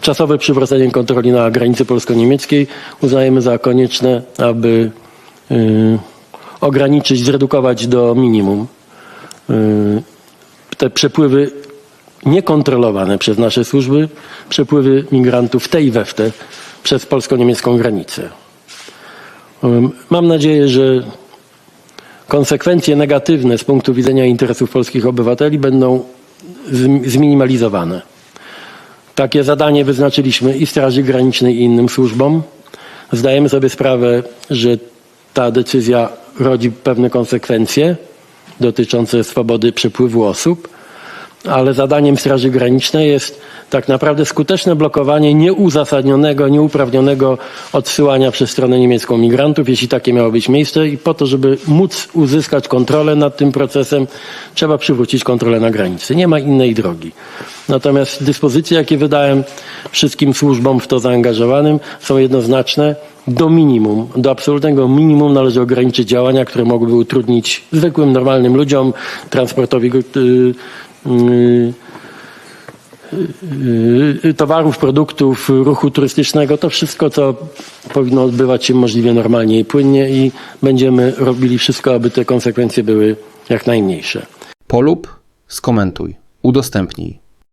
czasowe przywrócenie kontroli na granicy polsko-niemieckiej uznajemy za konieczne, aby y, ograniczyć, zredukować do minimum y, te przepływy niekontrolowane przez nasze służby, przepływy migrantów w te i we w te przez polsko-niemiecką granicę. Ym, Mam nadzieję, że konsekwencje negatywne z punktu widzenia interesów polskich obywateli będą zm- zminimalizowane. Takie zadanie wyznaczyliśmy i Straży Granicznej i innym służbom. Zdajemy sobie sprawę, że ta decyzja rodzi pewne konsekwencje dotyczące swobody przepływu osób, ale zadaniem Straży Granicznej jest tak naprawdę skuteczne blokowanie nieuzasadnionego, nieuprawnionego odsyłania przez stronę niemiecką migrantów, jeśli takie miało być miejsce i po to, żeby móc uzyskać kontrolę nad tym procesem, trzeba przywrócić kontrolę na granicy. Nie ma innej drogi. Natomiast dyspozycje, jakie wydałem wszystkim służbom w to zaangażowanym, są jednoznaczne. Do minimum, do absolutnego minimum należy ograniczyć działania, które mogłyby utrudnić zwykłym, normalnym ludziom transportowi yy, towarów, produktów, ruchu turystycznego, to wszystko, co powinno odbywać się możliwie normalnie i płynnie i będziemy robili wszystko, aby te konsekwencje były jak najmniejsze. Polub, skomentuj, udostępnij.